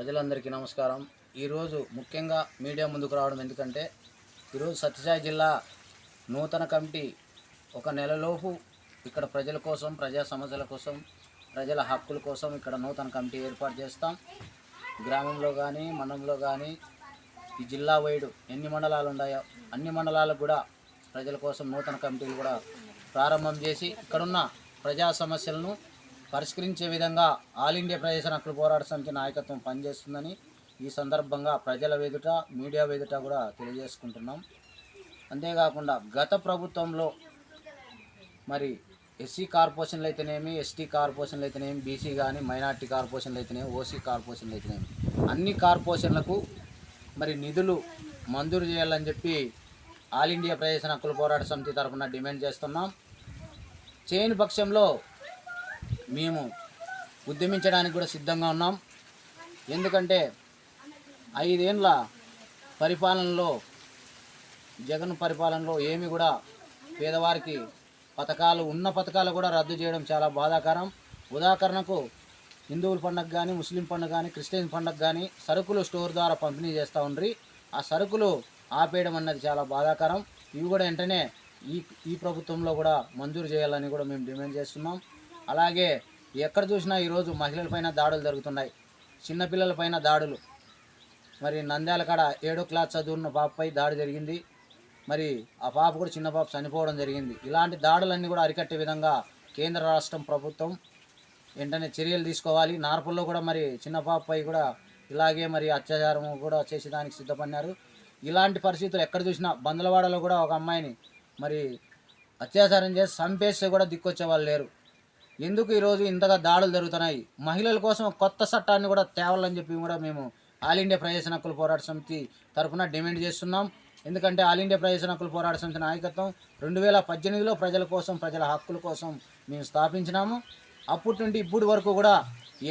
ప్రజలందరికీ నమస్కారం. ఈరోజు ముఖ్యంగా మీడియా ముందుకు రావడం ఎందుకంటే ఈరోజు సత్యసాయి జిల్లా నూతన కమిటీ ఒక నెలలోపు ఇక్కడ ప్రజల కోసం ప్రజా సమస్యల కోసం ప్రజల హక్కుల కోసం ఇక్కడ నూతన కమిటీ ఏర్పాటు చేస్తాం. గ్రామంలో కానీ మండలంలో కానీ ఈ జిల్లా వైడు ఎన్ని మండలాలు ఉన్నాయో అన్ని మండలాలకు కూడా ప్రజల కోసం నూతన కమిటీలు కూడా ప్రారంభం చేసి ఇక్కడున్న ప్రజా సమస్యలను పరిష్కరించే విధంగా ఆల్ ఇండియా ప్రజా హక్కుల పోరాట సమితి నాయకత్వం పనిచేస్తుందని ఈ సందర్భంగా ప్రజల వేదుట మీడియా వేదుట కూడా తెలియజేసుకుంటున్నాం. అంతేకాకుండా గత ప్రభుత్వంలో మరి ఎస్సీ కార్పొరేషన్లు అయితేనేమి ఎస్టీ కార్పొరేషన్లు అయితేనేమి బీసీ కానీ మైనార్టీ కార్పొరేషన్లు అయితేనేమి ఓసీ కార్పొరేషన్లు అయితేనేమి అన్ని కార్పొరేషన్లకు మరి నిధులు మంజూరు చేయాలని చెప్పి ఆల్ ఇండియా ప్రజా హక్కుల పోరాట సమితి తరఫున డిమాండ్ చేస్తున్నాం. చేయని పక్షంలో మేము ఉద్యమించడానికి కూడా సిద్ధంగా ఉన్నాం. ఎందుకంటే ఐదేండ్ల పరిపాలనలో జగన్ పరిపాలనలో ఏమి కూడా పేదవారికి పథకాలు ఉన్న పథకాలు కూడా రద్దు చేయడం చాలా బాధాకరం. ఉదాహరణకు హిందువుల పండగ కానీ ముస్లిం పండుగ కానీ క్రిస్టియన్ పండగ కానీ సరుకులు స్టోర్ ద్వారా పంపిణీ చేస్తూ ఉండ్రి. ఆ సరుకులు ఆపేయడం అన్నది చాలా బాధాకరం. ఇవి కూడా వెంటనే ఈ ఈ ప్రభుత్వంలో కూడా మంజూరు చేయాలని కూడా మేము డిమాండ్ చేస్తున్నాం. అలాగే ఎక్కడ చూసినా ఈరోజు మహిళలపైన దాడులు జరుగుతున్నాయి. చిన్నపిల్లలపైన దాడులు. మరి నంద్యాల కాడ ఏడో క్లాస్ చదువున్న పాపపై దాడి జరిగింది. మరి ఆ పాప కూడా చిన్న పాప చనిపోవడం జరిగింది. ఇలాంటి దాడులన్నీ కూడా అరికట్టే విధంగా కేంద్ర రాష్ట్రం ప్రభుత్వం వెంటనే చర్యలు తీసుకోవాలి. నార్పుల్లో కూడా మరి చిన్న పాపపై కూడా ఇలాగే మరి అత్యాచారం కూడా చేసేదానికి సిద్ధపడినారు. ఇలాంటి పరిస్థితులు ఎక్కడ చూసినా బందలవాడలో కూడా ఒక అమ్మాయిని మరి అత్యాచారం చేసి చంపేస్తే కూడా దిక్కొచ్చే వాళ్ళు లేరు. ఎందుకు ఈరోజు ఇంతగా దాడులు జరుగుతున్నాయి? మహిళల కోసం కొత్త చట్టాన్ని కూడా తేవాలని చెప్పి కూడా మేము ఆల్ ఇండియా ప్రజా హక్కుల పోరాట సమితి తరఫున డిమాండ్ చేస్తున్నాం. ఎందుకంటే ఆల్ ఇండియా ప్రజా హక్కుల పోరాట సమితి నాయకత్వం రెండు వేల పద్దెనిమిదిలో ప్రజల కోసం ప్రజల హక్కుల కోసం మేము స్థాపించినాము. అప్పటి నుండి ఇప్పటి వరకు కూడా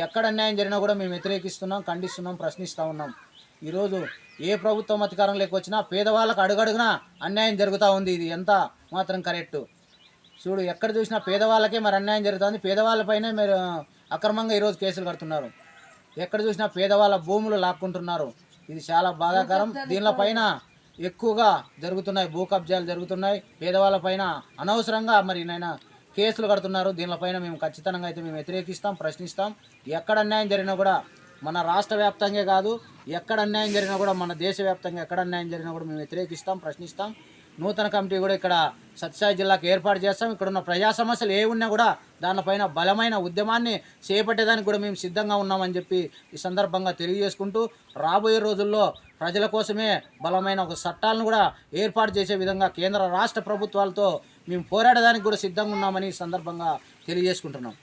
ఎక్కడ అన్యాయం జరిగినా కూడా మేము వ్యతిరేకిస్తున్నాం ఖండిస్తున్నాం ప్రశ్నిస్తూ ఉన్నాం. ఈరోజు ఏ ప్రభుత్వం అధికారంలోకి వచ్చినా పేదవాళ్ళకు అడుగడుగునా అన్యాయం జరుగుతూ ఉంది. ఇది ఎంత మాత్రం కరెక్టు? చూడు ఎక్కడ చూసినా పేదవాళ్ళకే మరి అన్యాయం జరుగుతుంది. పేదవాళ్ళపైనే మీరు అక్రమంగా ఈరోజు కేసులు కడుతున్నారు. ఎక్కడ చూసినా పేదవాళ్ళ భూములు లాక్కుంటున్నారు. ఇది చాలా బాధాకరం. దీనిపైన ఎక్కువగా జరుగుతున్నాయి భూ కబ్జాలు జరుగుతున్నాయి పేదవాళ్ళపైన అనవసరంగా మరి నైనా కేసులు కడుతున్నారు. దీనిపైన మేము ఖచ్చితంగా అయితే మేము వ్యతిరేకిస్తాం ప్రశ్నిస్తాం. ఎక్కడ అన్యాయం జరిగినా కూడా మన రాష్ట్ర వ్యాప్తంగా కాదు ఎక్కడ అన్యాయం జరిగినా కూడా మన దేశవ్యాప్తంగా ఎక్కడ అన్యాయం జరిగినా కూడా మేము వ్యతిరేకిస్తాం ప్రశ్నిస్తాం. నూతన కమిటీ కూడా ఇక్కడ సత్యసాయి జిల్లాకు ఏర్పాటు చేస్తాం. ఇక్కడ ఉన్న ప్రజా సమస్యలు ఏ ఉన్నా కూడా దానిపైన బలమైన ఉద్యమాన్ని చేపట్టేదానికి కూడా మేము సిద్ధంగా ఉన్నామని చెప్పి ఈ సందర్భంగా తెలియజేసుకుంటూ రాబోయే రోజుల్లో ప్రజల కోసమే బలమైన ఒక చట్టాలను కూడా ఏర్పాటు చేసే విధంగా కేంద్ర రాష్ట్ర ప్రభుత్వాలతో మేము పోరాడడానికి కూడా సిద్ధంగా ఉన్నామని ఈ సందర్భంగా తెలియజేసుకుంటున్నాం.